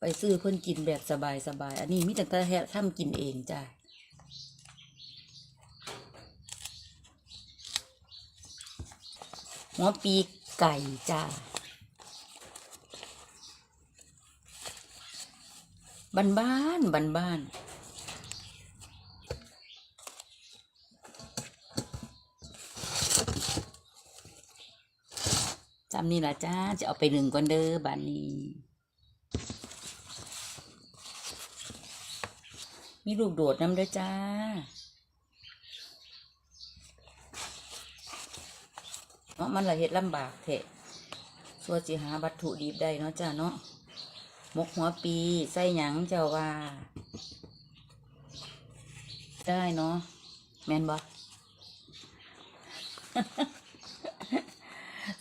ไปซื้อเพิ่นกินแบบสบายสบาย อันนี้มีแต่แต่แฮะทำกินเองจ้ะหัวปีไก่จ้าบ้านบ้านบ้านบ้านจำนี่ละจ้า จะเอาไปหนึ่งก่อนเด้อบ้านนี้ มีลูกโดดน้ำด้วยจ้า เนาะมันละเฮ็ดลำบากเถอะส่วนสิหาวัตถุดิบได้เนาะจ้าเนาะมกหัวปีใส่หยังเจ้าว่า ได้เนาะแมนบ่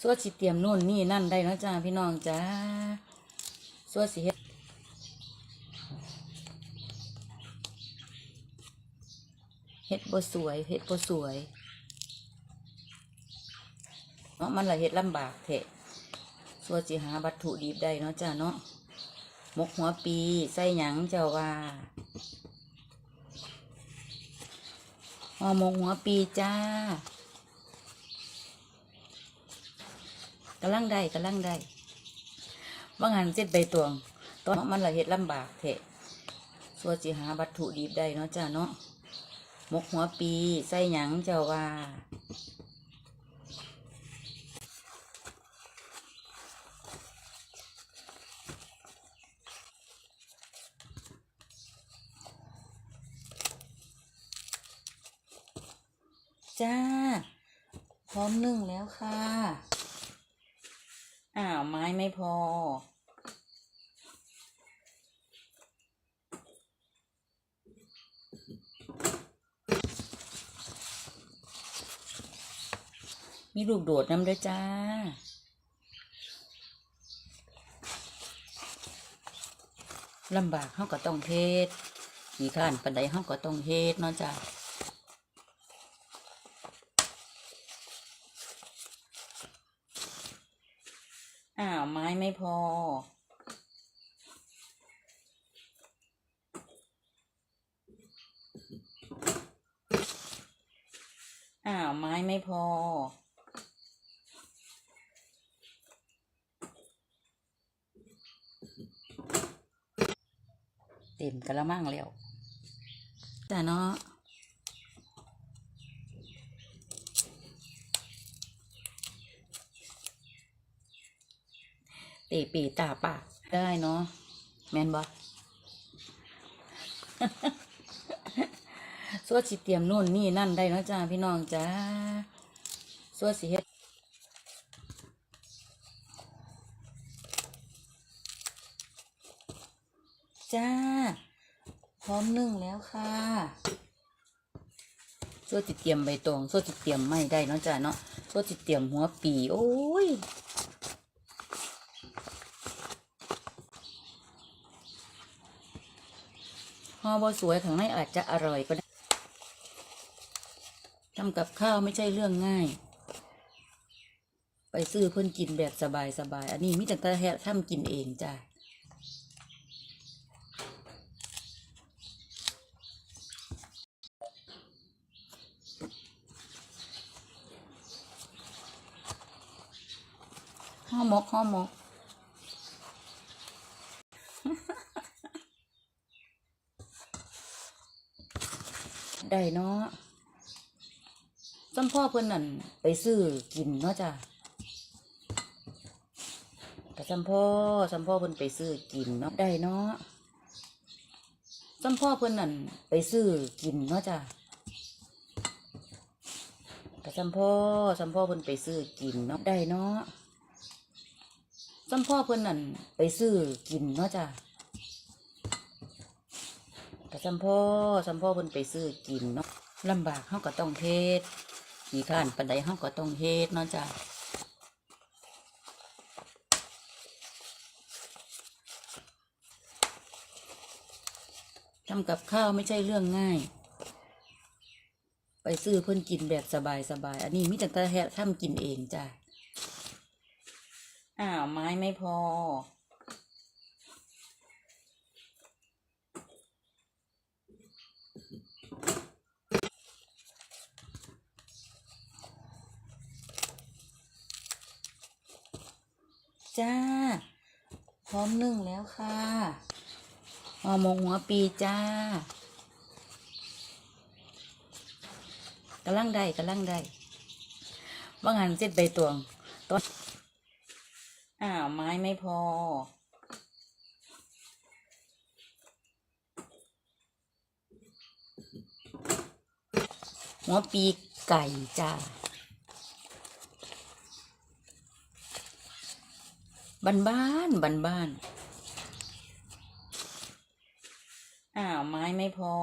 ส่วนสิเตรียมนู่นนี่นั่นได้เนาะจ้าพี่น้องจ้าส่วนสิเฮ็ด เฮ็ดบ่สวยเฮ็ดบ่สวยเนาะมันละเฮ็ดลำบากเถะส่วนสิหาวัตถุดิบได้เนาะจ้าเนาะมกหัวปีใส่หยังเจ้าว่าห่อมกหัวปีจ้ากำลังได้กำลังได้ว่างานเจ็ดใบตวงตอนนาะมันละเฮ็ดลำบากเถะส่วนสิหาวัตถุดิบได้เนาะจ้าเนาะ มกหัวปีใส่หยังเจ้าว่าจ้า พร้อมนึ่งแล้วค่ะ อ้าว ไม้ไม่พอ มีลูกโดดน้ำด้วยจ้า ลำบากเขาก็ต้องเฮ็ดขี่ข้านปันใดเขาก็ต้องเฮ็ดเนาะจ้าอ้าวไม้ไม่พออ้าวไม้ไม่พอ ต็มกะละมังแล้วจ้าเนาะตีปีตาปากได้เนาะแมนบอส่วนสิเตรียมนู่นนี่นั่นได้เนาะจ้าพี่น้องจ้าสวนสิเฮ็ด จ้า พร้อมนึ่งแล้วค่ะส่วนสิเตรียมใบตองส่วนสิเตรียมไม่ได้เนาะจ้าเนาะส่วนสิเตรียมหัวปีโอ้ยห่อบสวยข้างในอาจจะอร่อยก็ได้ทำกับข้าวไม่ใช่เรื่องง่าย ไปซื้อเพิ่นกินแบบสบายสบาย อันนี้มิแต่แต่แฮทำกินเองจ้ะ ห่อหมกห่อหมกได้เนาะจำพ่อเพิ่นนั่นไปซื้อกินเนาะจ้ะแต่จำพ่อจำพ่อเพิ่นไปซื้อกินเนาะได้เนาะจำพ่อเพิ่นนั่นไปซื้อกินเนาะจ้ะแต่จำพ่อจำพ่อเพิ่นไปซื้อกินเนาะได้เนาะ จำพ่อเพิ่นนั่นไปซื้อกินเนาะจ้ะแต่จำพ่อจำพ่อเพิ่นไปซื้อกินเนาะลำบากเขาก็ต้องเฮ็ดขี่ข้านปันใดเขาก็ต้องเฮ็ดเนาะจ้ะทำกับข้าวไม่ใช่เรื่องง่าย ไปซื้อเพิ่นกินแบบสบายสบาย อันนี้มิแต่แต่แฮทำกินเองจ้ะ ไม้ไม่พอ จ้า พร้อมนึ่งแล้วค่ะห่อมกหัวปีจ้ากำลังได้กำลังได้ว่างานเจ็ดใบตวงตอน อ้าวไม้ไม่พอ หัวปีไก่จ้าบ้านบ้านบ้านบ้านอ้าวไม้ไม่พอ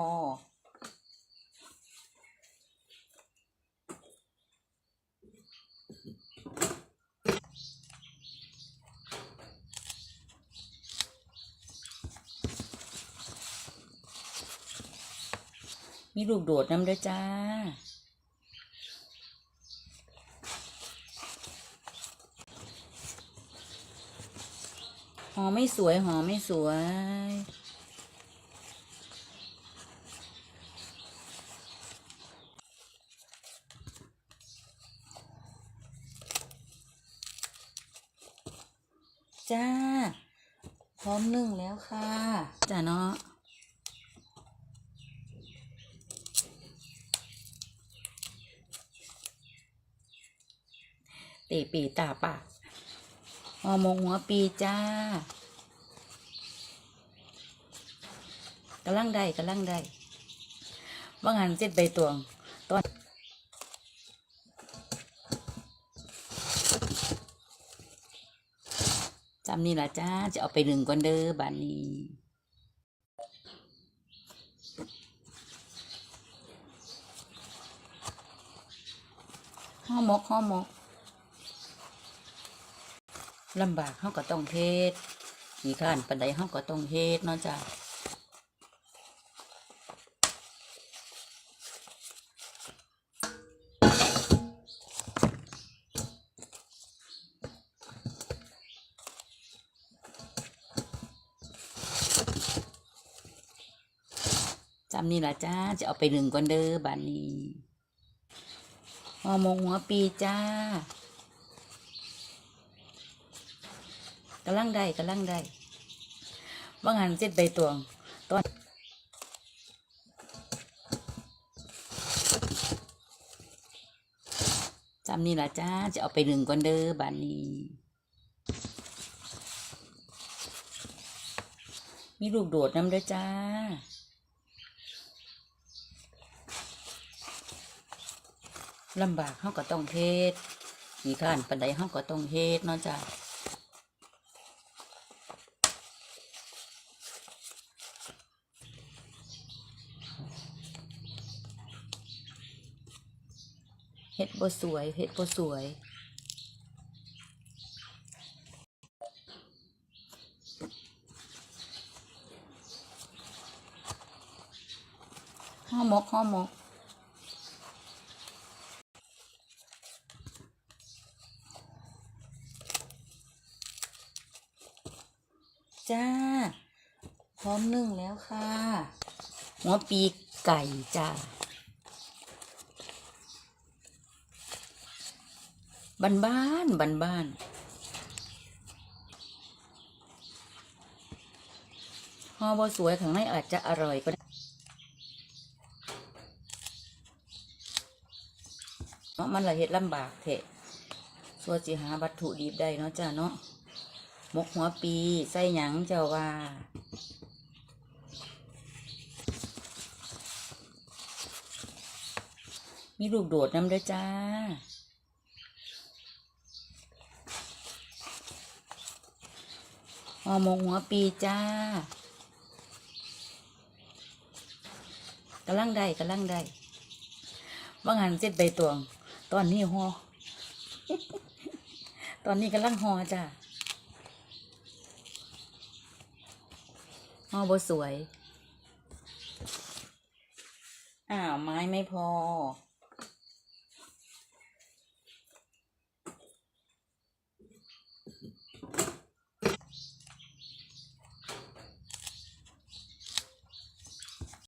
มีลูกโดดน้ำด้วยจ้า หอไม่สวย หอไม่สวย จ้า พร้อมนึ่งแล้วค่ะจ้าเนาะ ตีปีตาปากหอมกหัวปีจ้ากำลังได้กำลังได้ว่างานเสร็จใบตวงตอนจำนี่ละจ้า จะเอาไปหนึ่งก่อนเด้อบานนี้ห่อมกห่อมก ลำบากเขาก็ต้องเฮ็ดขี่ข้านปันใดเขาก็ต้องเฮ็ดเนาะจ้ะจำนี่ละจ้า จะเอาไปหนึ่งก่อนเด้อบานนี้ห่อมกหัวปีจ้า กำลังได้กำลังได้ว่างานเสร็จใบตวงตอนจำนี่ละจ้าจะเอาไปหนึ่งก่อนเด้อบานนี้ มีลูกโดดน้ำด้วยจ้าลำบากเขาก็ต้องเฮ็ดขี่ข้านปันใดเขาก็ต้องเฮ็ดเนาะจ้า ดบ่สวยเห็ดบ่สวยห่อหมกห่อหมกจ้า พร้อมนึ่งแล้วค่ะ หัวปีกไก่จ้า บ้านบ้านบ้านบ้านห่อบอสวยข้างในอาจจะอร่อยก็ได้เนาะมันละเฮ็ดลำบากเถะส่วนสิหาวัตถุดิบได้เนาะจ้าเนาะมกหัวปีใส่หยังเจ้าว่ามีลูกโดดน้ำด้วยจ้า ห่อหมกหัวปีจ้ากำลังได้กำลังได้ว่างานเสร็จใบตวง ตอนนี้ห่อตอนนี้กำลังห่อจ้าห่อบสวย อ้าว ไม้ไม่พอ